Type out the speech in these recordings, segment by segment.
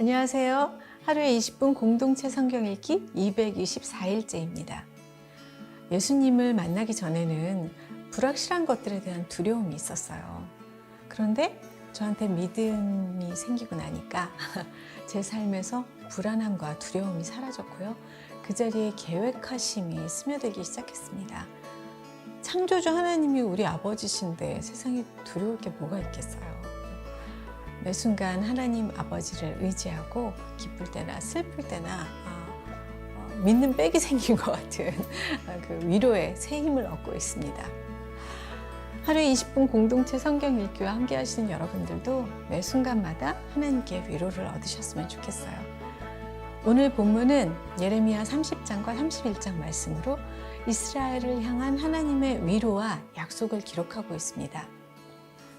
안녕하세요. 하루에 20분 공동체 성경 읽기 224일째입니다. 예수님을 만나기 전에는 불확실한 것들에 대한 두려움이 있었어요. 그런데 저한테 믿음이 생기고 나니까 제 삶에서 불안함과 두려움이 사라졌고요. 그 자리에 계획하심이 스며들기 시작했습니다. 창조주 하나님이 우리 아버지신데 세상에 두려울 게 뭐가 있겠어요. 매 순간 하나님 아버지를 의지하고 기쁠 때나 슬플 때나 아, 어, 믿는 빽이 생긴 것 같은 그 위로의 새 힘을 얻고 있습니다. 하루에 20분 공동체 성경 읽기와 함께 하시는 여러분들도 매 순간마다 하나님께 위로를 얻으셨으면 좋겠어요. 오늘 본문은 예레미야 30장과 31장 말씀으로 이스라엘을 향한 하나님의 위로와 약속을 기록하고 있습니다.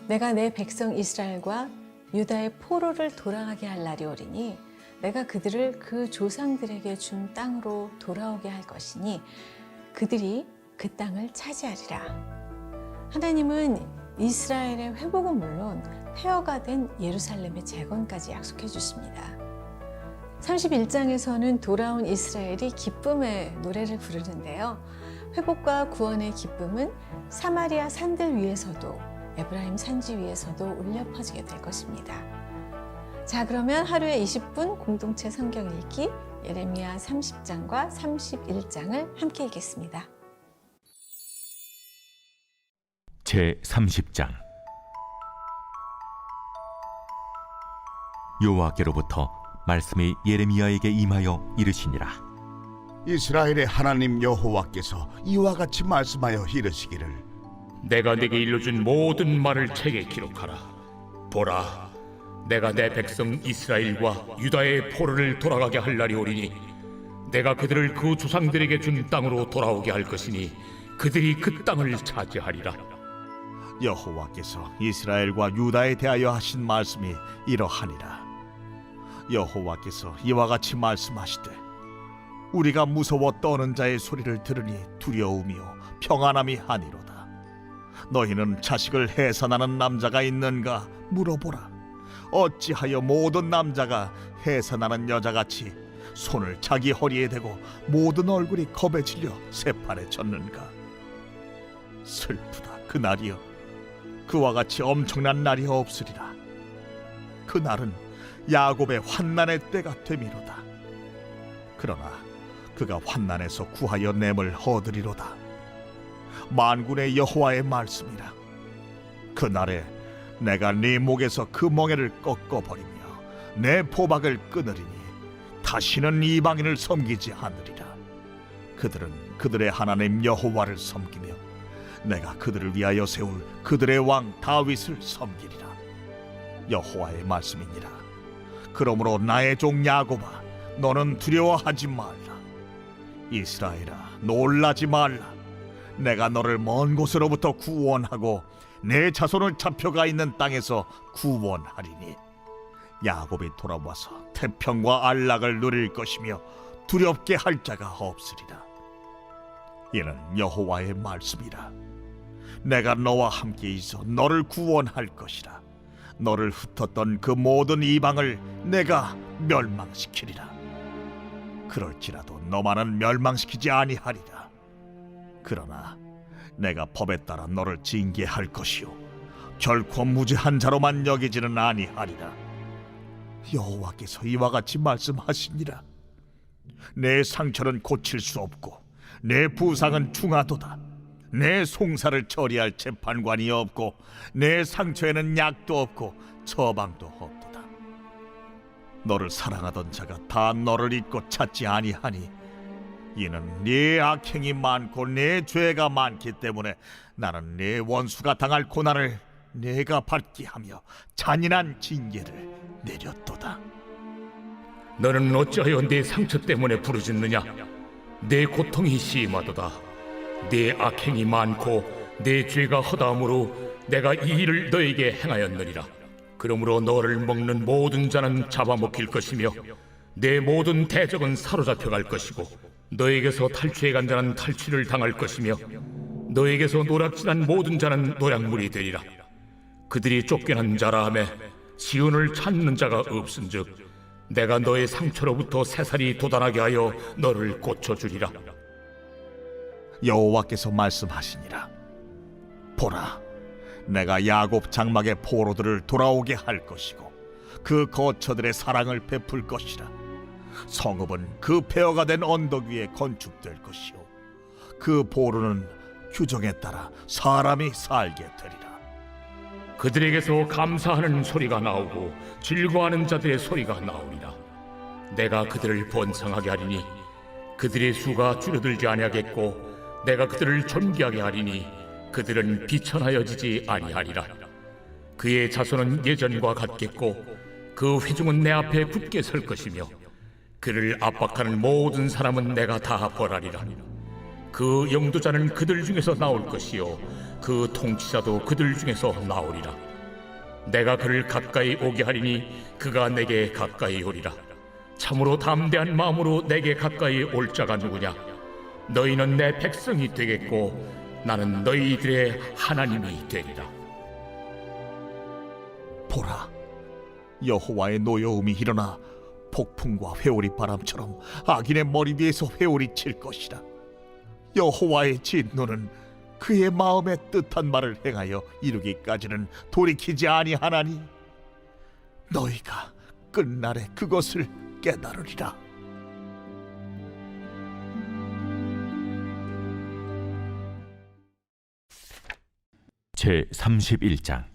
내가 내 백성 이스라엘과 유다의 포로를 돌아가게 할 날이 오리니 내가 그들을 그 조상들에게 준 땅으로 돌아오게 할 것이니 그들이 그 땅을 차지하리라. 하나님은 이스라엘의 회복은 물론 폐허가 된 예루살렘의 재건까지 약속해 주십니다. 31장에서는 돌아온 이스라엘이 기쁨의 노래를 부르는데요. 회복과 구원의 기쁨은 사마리아 산들 위에서도 에브라임 산지 위에서도 울려 퍼지게 될 것입니다. 자, 그러면 하루에 20분 공동체 성경 읽기 예레미야 30장과 31장을 함께 읽겠습니다. 제 30장 여호와께로부터 말씀이 예레미야에게 임하여 이르시니라 이스라엘의 하나님 여호와께서 이와 같이 말씀하여 이르시기를 내가 네게 일러준 모든 말을 책에 기록하라. 보라, 내가 내 백성 이스라엘과 유다의 포로를 돌아가게 할 날이 오리니 내가 그들을 그 조상들에게 준 땅으로 돌아오게 할 것이니 그들이 그 땅을 차지하리라. 여호와께서 이스라엘과 유다에 대하여 하신 말씀이 이러하니라 여호와께서 이와 같이 말씀하시되 우리가 무서워 떠는 자의 소리를 들으니 두려움이요 평안함이 아니로다 너희는 자식을 해산하는 남자가 있는가 물어보라. 어찌하여 모든 남자가 해산하는 여자같이 손을 자기 허리에 대고 모든 얼굴이 겁에 질려 새판에 젖는가? 슬프다 그날이여. 그와 같이 엄청난 날이 없으리라. 그날은 야곱의 환난의 때가 되미로다. 그러나 그가 환난에서 구하여 냄을 얻으리로다 만군의 여호와의 말씀이라. 그날에 내가 네 목에서 그 멍에를 꺾어 버리며 내 포박을 끊으리니 다시는 이방인을 섬기지 않으리라. 그들은 그들의 하나님 여호와를 섬기며 내가 그들을 위하여 세울 그들의 왕 다윗을 섬기리라. 여호와의 말씀이니라. 그러므로 나의 종 야곱아 너는 두려워하지 말라. 이스라엘아 놀라지 말라 내가 너를 먼 곳으로부터 구원하고 내 자손을 잡혀가 있는 땅에서 구원하리니. 야곱이 돌아와서 태평과 안락을 누릴 것이며 두렵게 할 자가 없으리라. 이는 여호와의 말씀이라. 내가 너와 함께 있어 너를 구원할 것이라. 너를 흩었던 그 모든 이방을 내가 멸망시키리라. 그럴지라도 너만은 멸망시키지 아니하리라 그러나 내가 법에 따라 너를 징계할 것이요. 결코 무죄한 자로만 여기지는 아니하리라. 여호와께서 이와 같이 말씀하시니라. 내 상처는 고칠 수 없고 내 부상은 중하도다. 내 송사를 처리할 재판관이 없고 내 상처에는 약도 없고 처방도 없도다. 너를 사랑하던 자가 다 너를 잊고 찾지 아니하니 이는 네 악행이 많고 네 죄가 많기 때문에 나는 네 원수가 당할 고난을 내가 받게 하며 잔인한 징계를 내렸도다 너는 어찌하여 내 상처 때문에 부르짖느냐? 내 고통이 심하도다. 내 악행이 많고 내 죄가 허다함으로 내가 이 일을 너에게 행하였느니라. 그러므로 너를 먹는 모든 자는 잡아먹힐 것이며 내 모든 대적은 사로잡혀 갈 것이고 너에게서 탈취해 간 자는 탈취를 당할 것이며 너에게서 노략질한 모든 자는 노략물이 되리라. 그들이 쫓겨난 자라 하매 시온을 찾는 자가 없은즉 내가 너의 상처로부터 새살이 돋아나게 하여 너를 고쳐주리라. 여호와께서 말씀하시니라 보라 내가 야곱 장막의 포로들을 돌아오게 할 것이고 그 거처들의 사랑을 베풀 것이라 성읍은 그 폐허가 된 언덕 위에 건축될 것이요 그 포로는 규정에 따라 사람이 살게 되리라 그들에게서 감사하는 소리가 나오고 즐거워하는 자들의 소리가 나오리라. 내가 그들을 번성하게 하리니 그들의 수가 줄어들지 아니하겠고 내가 그들을 존귀하게 하리니 그들은 비천하여지지 아니하리라. 그의 자손은 예전과 같겠고 그 회중은 내 앞에 굳게 설 것이며 그를 압박하는 모든 사람은 내가 다 벌하리라. 그 영도자는 그들 중에서 나올 것이요 그 통치자도 그들 중에서 나오리라. 내가 그를 가까이 오게 하리니 그가 내게 가까이 오리라. 참으로 담대한 마음으로 내게 가까이 올 자가 누구냐? 너희는 내 백성이 되겠고 나는 너희들의 하나님이 되리라. 보라 여호와의 노여움이 일어나 폭풍과 회오리 바람처럼 악인의 머리 위에서 회오리 칠 것이라. 여호와의 진노는 그의 마음에 뜻한 말을 행하여 이루기까지는 돌이키지 아니하나니 너희가 끝날에 그것을 깨달으리라. 제 31장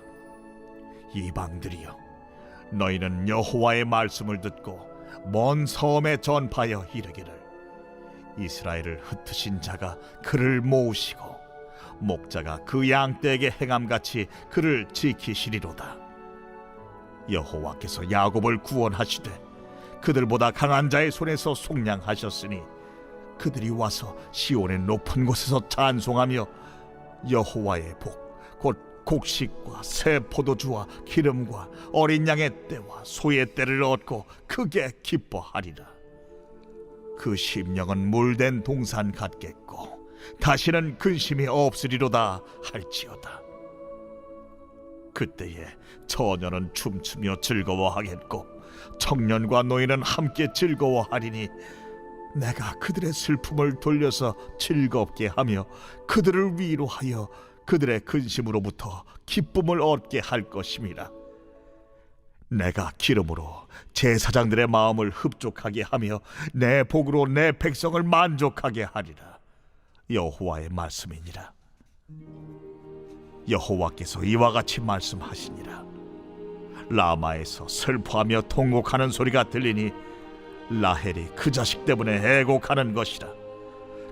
이방들이여 너희는 여호와의 말씀을 듣고 먼 섬에 전파하여 이르기를. 이스라엘을 흩으신 자가 그를 모으시고 목자가 그 양떼에게 행함같이 그를 지키시리로다. 여호와께서 야곱을 구원하시되 그들보다 강한 자의 손에서 속량하셨으니 그들이 와서 시온의 높은 곳에서 찬송하며 여호와의 복 곧 곡식과 새 포도주와 기름과 어린 양의 때와 소의 때를 얻고 크게 기뻐하리라. 그 심령은 물된 동산 같겠고 다시는 근심이 없으리로다 할지어다. 그때에 처녀는 춤추며 즐거워하겠고 청년과 노인은 함께 즐거워하리니 내가 그들의 슬픔을 돌려서 즐겁게 하며 그들을 위로하여 그들의 근심으로부터 기쁨을 얻게 할 것임이라 내가 기름으로 제사장들의 마음을 흡족하게 하며 내 복으로 내 백성을 만족하게 하리라. 여호와의 말씀이니라. 여호와께서 이와 같이 말씀하시니라. 라마에서 슬퍼하며 통곡하는 소리가 들리니 라헬이 그 자식 때문에 애곡하는 것이라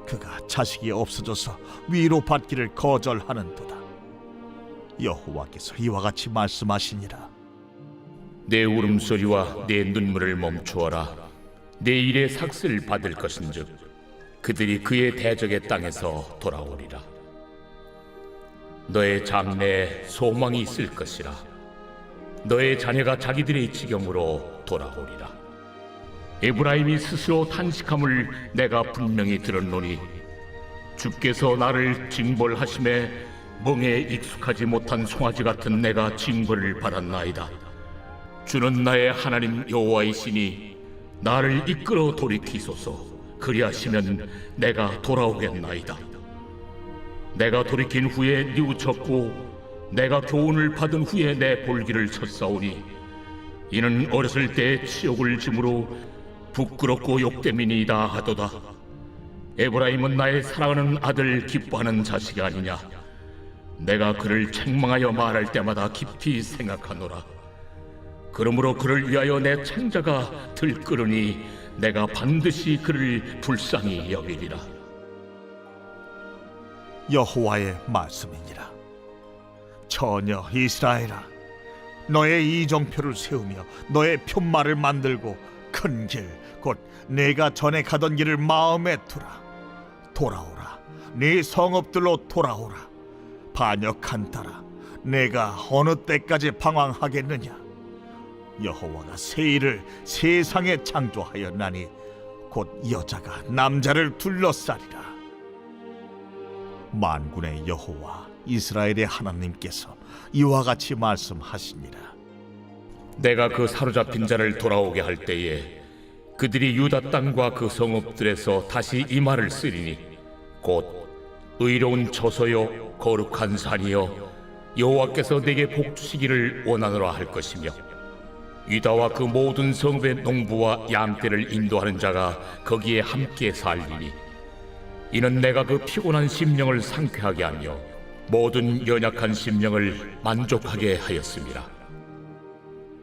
그가 자식이 없어져서 위로 받기를 거절하는도다. 여호와께서 이와 같이 말씀하시니라. 내 울음소리와 내 눈물을 멈추어라. 내 일의 삭슬 받을 것인즉 그들이 그의 대적의 땅에서 돌아오리라. 너의 장래에 소망이 있을 것이라. 너의 자녀가 자기들의 지경으로 돌아오리라 에브라임이 스스로 탄식함을 내가 분명히 들었노니 주께서 나를 징벌하심에 멍에 익숙하지 못한 송아지 같은 내가 징벌을 받았나이다. 주는 나의 하나님 여호와이시니 나를 이끌어 돌이키소서. 그리하시면 내가 돌아오겠나이다. 내가 돌이킨 후에 뉘우쳤고 내가 교훈을 받은 후에 내 볼기를 쳤사오니 이는 어렸을 때 치욕을 짐으로 부끄럽고 욕됨이니이다 하도다. 에브라임은 나의 사랑하는 아들 기뻐하는 자식이 아니냐. 내가 그를 책망하여 말할 때마다 깊이 생각하노라. 그러므로 그를 위하여 내 창자가 들끓으니 내가 반드시 그를 불쌍히 여기리라. 여호와의 말씀이니라. 처녀 이스라엘아 너의 이정표를 세우며 너의 편말을 만들고 큰길 곧 내가 전에 가던 길을 마음에 두라. 돌아오라. 네 성읍들로 돌아오라. 반역한 따라 내가 어느 때까지 방황하겠느냐? 여호와가 새 일을 세상에 창조하였나니 곧 여자가 남자를 둘러싸리라. 만군의 여호와 이스라엘의 하나님께서 이와 같이 말씀하시니라. 내가 그 사로잡힌 자를 돌아오게 할 때에 그들이 유다 땅과 그 성읍들에서 다시 이 말을 쓰리니 곧 의로운 처소요 거룩한 산이여 여호와께서 내게 복 주시기를 원하노라 할 것이며 유다와 그 모든 성읍의 농부와 양떼를 인도하는 자가 거기에 함께 살리니 이는 내가 그 피곤한 심령을 상쾌하게 하며 모든 연약한 심령을 만족하게 하였습니다.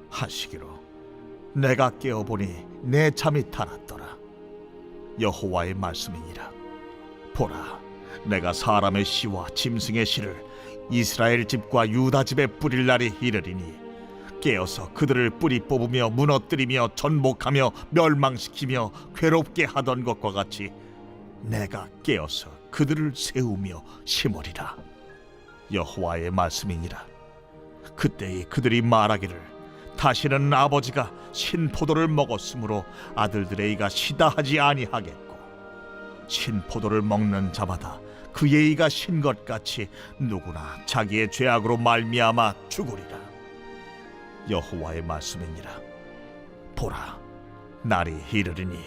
하시기로 내가 깨어보니 내 잠이 달았더라. 여호와의 말씀이니라. 보라 내가 사람의 시와 짐승의 시를 이스라엘 집과 유다 집에 뿌릴 날이 이르리니 깨어서 그들을 뿌리 뽑으며 무너뜨리며 전복하며 멸망시키며 괴롭게 하던 것과 같이 내가 깨어서 그들을 세우며 심으리라. 여호와의 말씀이니라. 그때에 그들이 말하기를 다시는 아버지가 신포도를 먹었으므로 아들들의 이가 시다하지 아니하겠고 신포도를 먹는 자마다 그의 이가 신 것 같이 누구나 자기의 죄악으로 말미암아 죽으리라. 여호와의 말씀이니라. 보라 날이 이르리니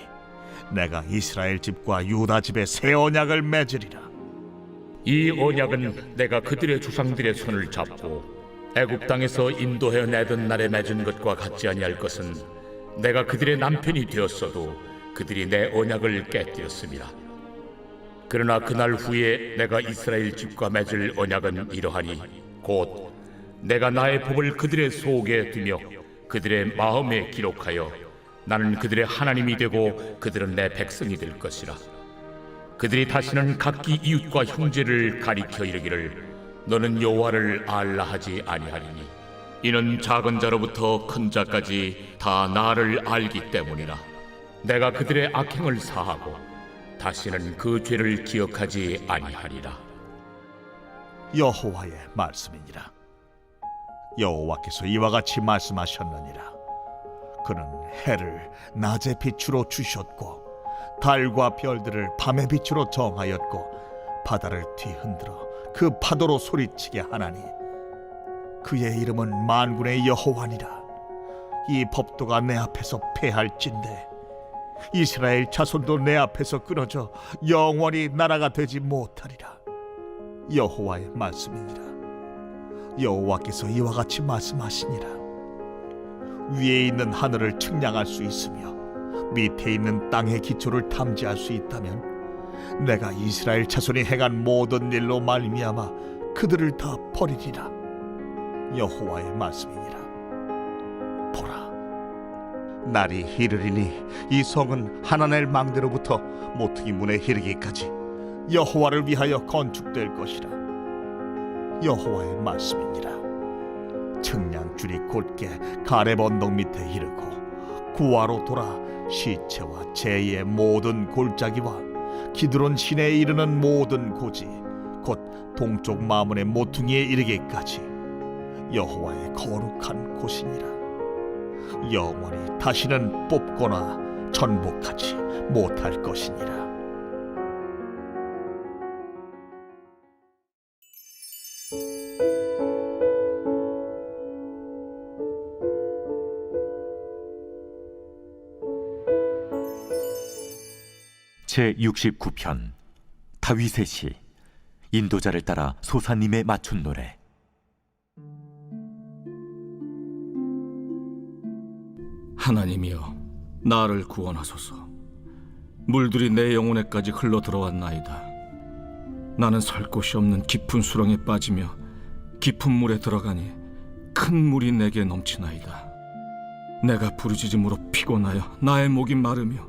내가 이스라엘 집과 유다 집에 새 언약을 맺으리라. 이 언약은 내가 그들의 조상들의 손을 잡고 애굽 땅에서 인도해 내던 날에 맺은 것과 같지 아니할 것은 내가 그들의 남편이 되었어도 그들이 내 언약을 깨뜨렸습니다. 그러나 그날 후에 내가 이스라엘 집과 맺을 언약은 이러하니 곧 내가 나의 법을 그들의 속에 두며 그들의 마음에 기록하여 나는 그들의 하나님이 되고 그들은 내 백성이 될 것이라. 그들이 다시는 각기 이웃과 형제를 가리켜 이르기를 너는 여호와를 알라 하지 아니하리니 이는 작은 자로부터 큰 자까지 다 나를 알기 때문이라. 내가 그들의 악행을 사하고 다시는 그 죄를 기억하지 아니하리라. 여호와의 말씀이니라. 여호와께서 이와 같이 말씀하셨느니라. 그는 해를 낮의 빛으로 주셨고 달과 별들을 밤의 빛으로 정하였고 바다를 뒤흔들어 그 파도로 소리치게 하나니 그의 이름은 만군의 여호와니라. 이 법도가 내 앞에서 패할진대. 이스라엘 자손도 내 앞에서 끊어져 영원히 나라가 되지 못하리라. 여호와의 말씀이니라. 여호와께서 이와 같이 말씀하시니라. 위에 있는 하늘을 측량할 수 있으며 밑에 있는 땅의 기초를 탐지할 수 있다면 내가 이스라엘 자손이 행한 모든 일로 말미암아 그들을 다 버리리라. 여호와의 말씀이니라. 날이 이르리니 이 성은 하나넬 망대로부터 모퉁이 문에 이르기까지 여호와를 위하여 건축될 것이라. 여호와의 말씀이니라. 측량줄이 곧게 가렙 언덕 밑에 이르고 구하로 돌아 시체와 제의 모든 골짜기와 기드론 시내에 이르는 모든 고지 곧 동쪽 마문의 모퉁이에 이르기까지 여호와의 거룩한 곳이니라. 영원히 다시는 뽑거나 전복하지 못할 것이니라 제 69편 다윗의 시 인도자를 따라 소사님의 맞춘 노래. 하나님이여 나를 구원하소서. 물들이 내 영혼에까지 흘러 들어왔나이다. 나는 설 곳이 없는 깊은 수렁에 빠지며 깊은 물에 들어가니 큰 물이 내게 넘치나이다. 내가 부르짖음으로 피곤하여 나의 목이 마르며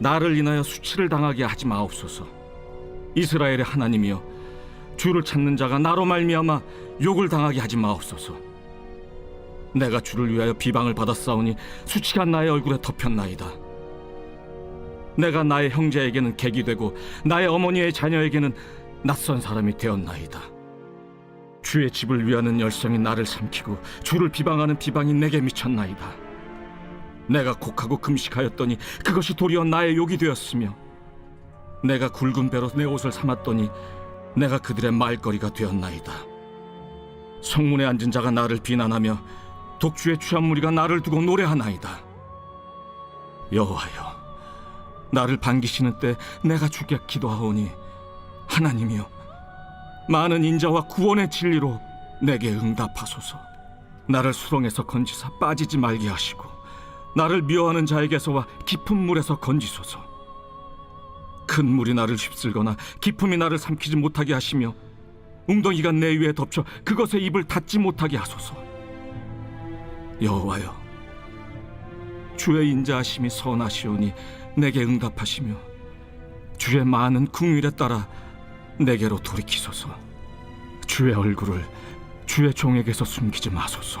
나를 인하여 수치를 당하게 하지 마옵소서. 이스라엘의 하나님이여, 주를 찾는 자가 나로 말미암아 욕을 당하게 하지 마옵소서. 내가 주를 위하여 비방을 받았사오니 수치가 나의 얼굴에 덮였나이다. 내가 나의 형제에게는 객이 되고 나의 어머니의 자녀에게는 낯선 사람이 되었나이다. 주의 집을 위하는 열성이 나를 삼키고 주를 비방하는 비방이 내게 미쳤나이다. 내가 곡하고 금식하였더니 그것이 도리어 나의 욕이 되었으며 내가 굵은 배로 내 옷을 삼았더니 내가 그들의 말거리가 되었나이다. 성문에 앉은 자가 나를 비난하며 독주의 취한 무리가 나를 두고 노래하나이다. 여호와여, 나를 반기시는 때 내가 주께 기도하오니 하나님이여, 많은 인자와 구원의 진리로 내게 응답하소서. 나를 수렁에서 건지사 빠지지 말게 하시고 나를 미워하는 자에게서와 깊은 물에서 건지소서. 큰 물이 나를 휩쓸거나 깊음이 나를 삼키지 못하게 하시며 웅덩이가 내 위에 덮쳐 그것에 입을 닫지 못하게 하소서. 여호와여 주의 인자하심이 선하시오니 내게 응답하시며 주의 많은 궁율에 따라 내게로 돌이키소서 주의 얼굴을 주의 종에게서 숨기지 마소서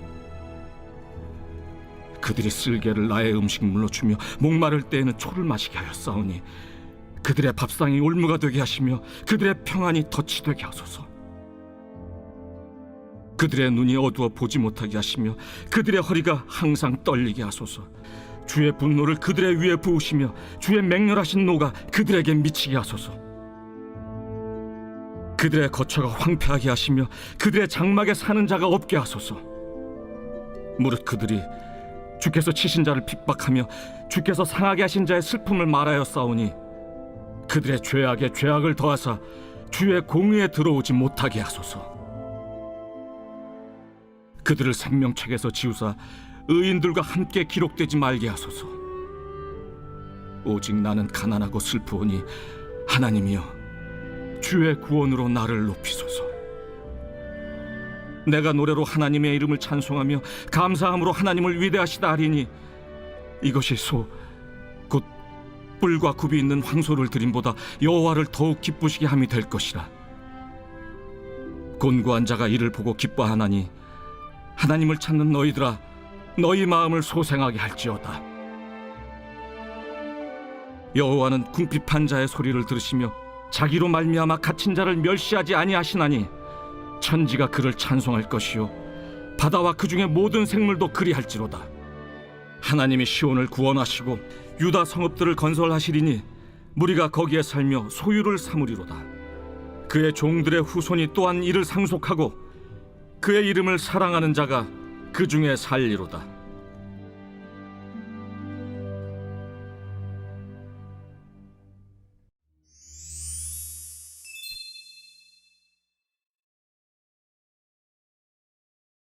그들이 쓸개를 나의 음식물로 주며 목마를 때에는 초를 마시게 하였사오니 그들의 밥상이 올무가 되게 하시며 그들의 평안이 덫이 되게 하소서. 그들의 눈이 어두워 보지 못하게 하시며 그들의 허리가 항상 떨리게 하소서. 주의 분노를 그들의 위에 부으시며 주의 맹렬하신 노가 그들에게 미치게 하소서. 그들의 거처가 황폐하게 하시며 그들의 장막에 사는 자가 없게 하소서. 무릇 그들이 주께서 치신 자를 핍박하며 주께서 상하게 하신 자의 슬픔을 말하여 싸우니 그들의 죄악에 죄악을 더하사 주의 공의에 들어오지 못하게 하소서. 그들을 생명책에서 지우사 의인들과 함께 기록되지 말게 하소서. 오직 나는 가난하고 슬프오니 하나님이여 주의 구원으로 나를 높이소서. 내가 노래로 하나님의 이름을 찬송하며 감사함으로 하나님을 위대하시다 하리니 이것이 소 곧 뿔과 굽이 있는 황소를 드림보다 여호와를 더욱 기쁘시게 함이 될 것이라. 곤고한 자가 이를 보고 기뻐하나니 하나님을 찾는 너희들아 너희 마음을 소생하게 할지어다 여호와는 궁핍한 자의 소리를 들으시며 자기로 말미암아 갇힌 자를 멸시하지 아니하시나니 천지가 그를 찬송할 것이요. 바다와 그 중에 모든 생물도 그리할지로다. 하나님이 시온을 구원하시고 유다 성읍들을 건설하시리니 무리가 거기에 살며 소유를 삼으리로다. 그의 종들의 후손이 또한 이를 상속하고 그의 이름을 사랑하는 자가 그 중에 살리로다